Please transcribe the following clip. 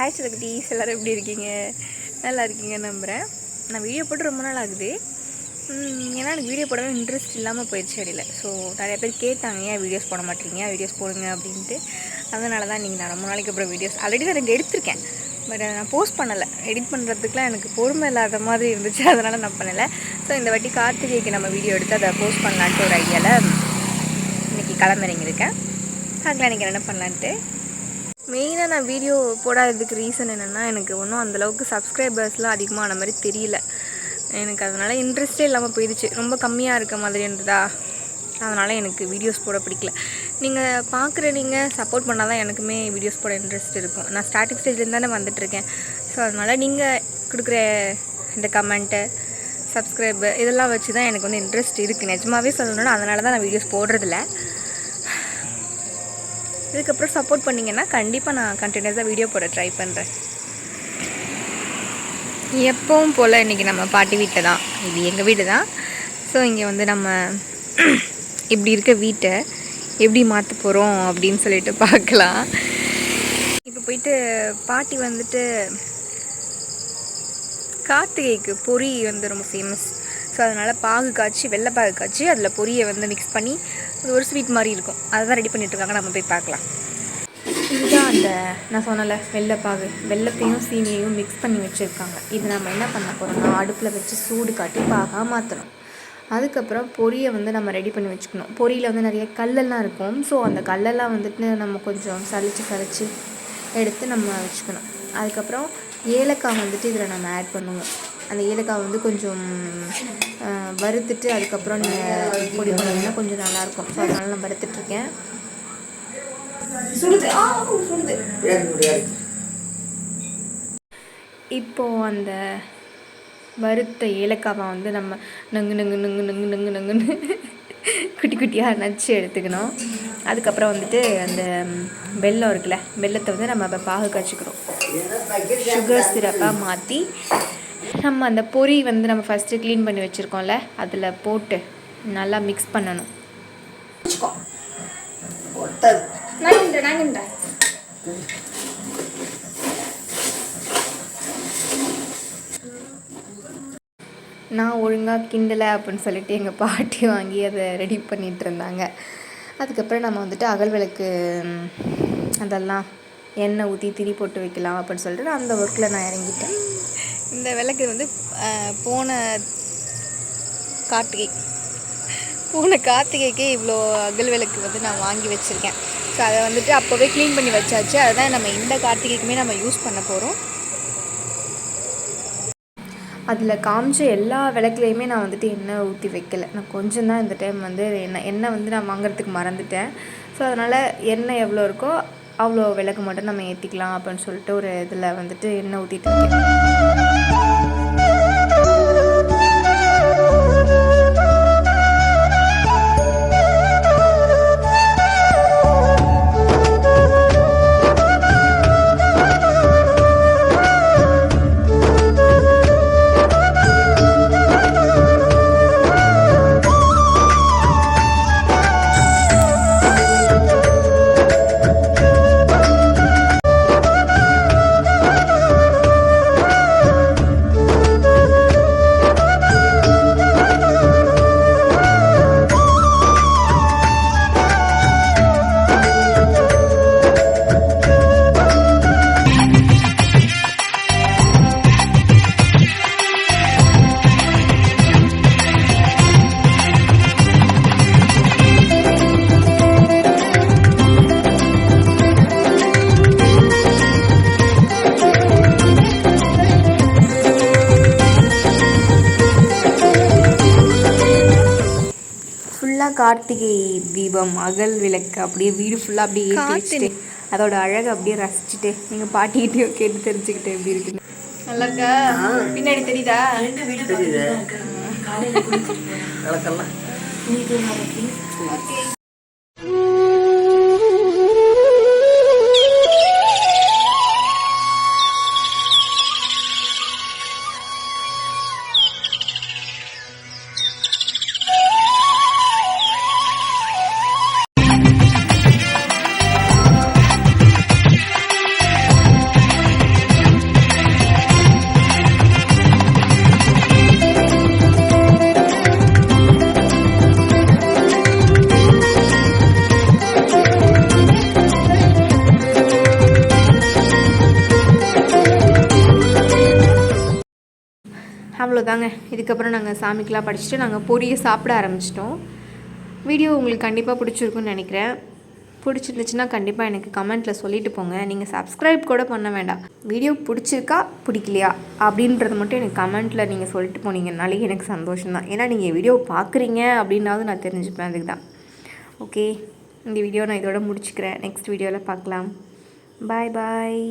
Hi சிலகுட்டீஸ் எல்லோரும் எப்படி இருக்கீங்க? நல்லா இருக்கீங்க நம்புகிறேன் நான் வீடியோ போட்டு ரொம்ப நாள் ஆகுது. ஏன்னா எனக்கு வீடியோ போடவே இன்ட்ரெஸ்ட் இல்லாமல் போயிடுச்சு இடையில ஸோ நிறைய பேர் கேட்டாங்க ஏன் வீடியோஸ் போட மாட்டீங்க? வீடியோஸ் போடுங்க அப்படின்ட்டு. அதனால தான் நீங்கள் நான் ரொம்ப நாளைக்கு அப்புறம் வீடியோஸ் ஆல்ரெடி நான் ரெண்டு எடுத்திருக்கேன். பட் நான் போஸ்ட் பண்ணலை. எடிட் பண்ணுறதுக்குலாம் எனக்கு பொறுமை இல்லாத மாதிரி இருந்துச்சு. அதனால் நான் பண்ணலை. ஸோ இந்த வாட்டி கார்த்திகைக்கு நம்ம வீடியோ எடுத்து அதை போஸ்ட் பண்ணலான்ட்டு ஒரு ஐடியாவில் இன்றைக்கி கிளம்பிறங்கியிருக்கேன் பார்க்கலாம் இன்றைக்கி என்ன பண்ணலான்ட்டு. மெயினாக நான் வீடியோ போடாததுக்கு ரீசன் என்னென்னா எனக்கு ஒன்றும் அந்தளவுக்கு சப்ஸ்கிரைபர்ஸ்லாம் அதிகமான மாதிரி தெரியல. எனக்கு அதனால் இன்ட்ரெஸ்டே இல்லாமல் போயிடுச்சு. ரொம்ப கம்மியாக இருக்க மாதிரி இருந்ததா? அதனால் எனக்கு வீடியோஸ் போட பிடிக்கல. நீங்கள் பார்க்குற நீங்கள் சப்போர்ட் பண்ணால் தான் எனக்குமே வீடியோஸ் போட இன்ட்ரெஸ்ட் இருக்கும். நான் ஸ்டார்டிங் ஸ்டேஜ்லேருந்து தானே வந்துட்டுருக்கேன் ஸோ அதனால் நீங்கள் கொடுக்குற இந்த கமெண்ட்டு சப்ஸ்கிரைபு இதெல்லாம் வச்சு தான் எனக்கு வந்து இன்ட்ரெஸ்ட் இருக்குது நிஜமாவே சொல்லணும்னா அதனால தான் நான் வீடியோஸ் போடுறதில்ல. இதுக்கப்புறம் சப்போர்ட் பண்ணிங்கன்னா கண்டிப்பாக நான் கண்டினியூஸாக வீடியோ போட ட்ரை பண்ணுறேன் எப்பவும் போல் இன்றைக்கி நம்ம பாட்டி வீட்டில் தான். இது எங்கள் வீடு தான். ஸோ இங்கே வந்து நம்ம இப்படி இருக்க வீட்டை எப்படி மாற்ற போகிறோம் அப்படின்னு சொல்லிட்டு பார்க்கலாம். இப்போ போயிட்டு பாட்டி வந்துட்டு கார்த்திகைக்கு பொரி வந்து ரொம்ப ஃபேமஸ் ஸோ அதனால் பாகு காய்ச்சி வெள்ளை பாகு காய்ச்சி அதில் பொரியை வந்து மிக்ஸ் பண்ணி இது ஒரு ஸ்வீட் மாதிரி இருக்கும். அதை தான் ரெடி பண்ணிட்டுருக்காங்க. நம்ம போய் பார்க்கலாம். இதுதான் அந்த நான் சொன்னல வெள்ளைப்பாகு. வெள்ளத்தையும் சீனியையும் மிக்ஸ் பண்ணி வச்சுருக்காங்க. இது நம்ம என்ன பண்ண போகிறோம்னா அடுப்பில் வச்சு சூடு காட்டி பாகாக மாற்றணும் அதுக்கப்புறம் பொரியை வந்து நம்ம ரெடி பண்ணி வச்சுக்கணும். பொரியில் வந்து நிறைய கல்லெல்லாம் இருக்கும். ஸோ அந்த கல்லெல்லாம் வந்துட்டு நம்ம கொஞ்சம் சளிச்சு சளிச்சு எடுத்து நம்ம வச்சுக்கணும். அதுக்கப்புறம் ஏலக்காய் வந்துட்டு இதில் நம்ம ஆட் பண்ணுவோம். அந்த ஏலக்காய் வந்து கொஞ்சம் வறுத்துட்டு அதுக்கப்புறம் நீங்கள் பொடி பண்ணிங்கன்னா கொஞ்சம் நல்லாயிருக்கும். ஸோ அதனால் நான் வறுத்துட்ருக்கேன். சுடுது ஆ சுடுது இப்போது அந்த வறுத்த ஏலக்காவை வந்து நம்ம நங்கு நங்கு நங்கு நங்கு நங்கு நங்குன்னு குட்டி குட்டியாக நச்சு எடுத்துக்கணும். அதுக்கப்புறம் வந்துட்டு அந்த வெல்லம் இருக்குல்ல வெல்லத்தை வந்து நம்ம இப்போ பாகு காய்ச்சிக்கிறோம். சுகர் சிரப்பாக மாற்றி நம்ம அந்த பொரி வந்து நம்ம ஃபஸ்ட்டு க்ளீன் பண்ணி வச்சுருக்கோம்ல அதில் போட்டு நல்லா மிக்ஸ் பண்ணணும். நான் ஒழுங்காக கிண்டலை அப்படின்னு சொல்லிட்டு எங்கள் பாட்டி வாங்கி அதை ரெடி பண்ணிகிட்டு இருந்தாங்க. அதுக்கப்புறம் நம்ம வந்துட்டு அகல் விளக்கு அதெல்லாம் எண்ணெய் ஊற்றி திரி போட்டு வைக்கலாம் அப்படின்னு சொல்லிட்டு அந்த ஒர்க்கில் நான் இறங்கிட்டேன். இந்த விளக்கு வந்து போன கார்த்திகை. போன கார்த்திகைக்கே இவ்வளோ அகல் விளக்கு வந்து நான் வாங்கி வச்சுருக்கேன். ஸோ அதை வந்துட்டு அப்போவே க்ளீன் பண்ணி வச்சாச்சு. அதுதான் நம்ம இந்த கார்த்திகைக்குமே நம்ம யூஸ் பண்ண போகிறோம் அதில் காமிச்ச எல்லா விளக்குலையுமே நான் வந்துட்டு எண்ணெய் ஊற்றி வைக்கலை. நான் கொஞ்சம் தான் இந்த டைம் வந்து எண்ணெய் எண்ணெய் வந்து நான் வாங்குறதுக்கு மறந்துட்டேன். ஸோ அதனால் எண்ணெய் எவ்வளோ இருக்கோ அவ்வளோ விளக்கு மட்டும் நம்ம ஏற்றிக்கலாம் அப்படின்னு சொல்லிட்டு ஒரு இதில் வந்துட்டு எண்ணெய் ஊற்றிட்டு இருக்கேன். கார்த்திகை தீபம் அகல் விளக்கு அப்படியே வீடு ஃபுல்லாக அப்படியே ஏற்றி வச்சுட்டு அதோட அழகை அப்படியே ரசிச்சுட்டு நீங்கள் பாட்டிக்கிட்டேயும் கேட்டு தெரிஞ்சுக்கிட்டு எப்படி இருக்குன்னு. நல்லா இருக்கா? பின்னாடி தெரியுதா? விளக்கெல்லாம். அவ்வளோதாங்க இதுக்கப்புறம் நாங்கள் சாமிக்கெலாம் படிச்சுட்டு நாங்கள் பொரிய சாப்பிட ஆரம்பிச்சிட்டோம். வீடியோ உங்களுக்கு கண்டிப்பாக பிடிச்சிருக்குன்னு நினைக்கிறேன். பிடிச்சிருந்துச்சுன்னா கண்டிப்பாக எனக்கு கமெண்ட்டில் சொல்லிட்டு போங்க. நீங்கள் சப்ஸ்கிரைப் கூட பண்ண வேண்டாம். வீடியோ பிடிச்சிருக்கா? பிடிக்கலையா? அப்படின்றது மட்டும் எனக்கு கமெண்ட்டில் நீங்கள் சொல்லிட்டு போனீங்கனாலே எனக்கு சந்தோஷம் தான் ஏன்னா நீங்கள் வீடியோ பார்க்குறீங்க அப்படின்னாவது நான் தெரிஞ்சுப்பேன். அதுக்கு தான் ஓகே இந்த வீடியோ நான் இதோட முடிச்சுக்கிறேன். நெக்ஸ்ட் வீடியோவில் பார்க்கலாம். பாய் பாய்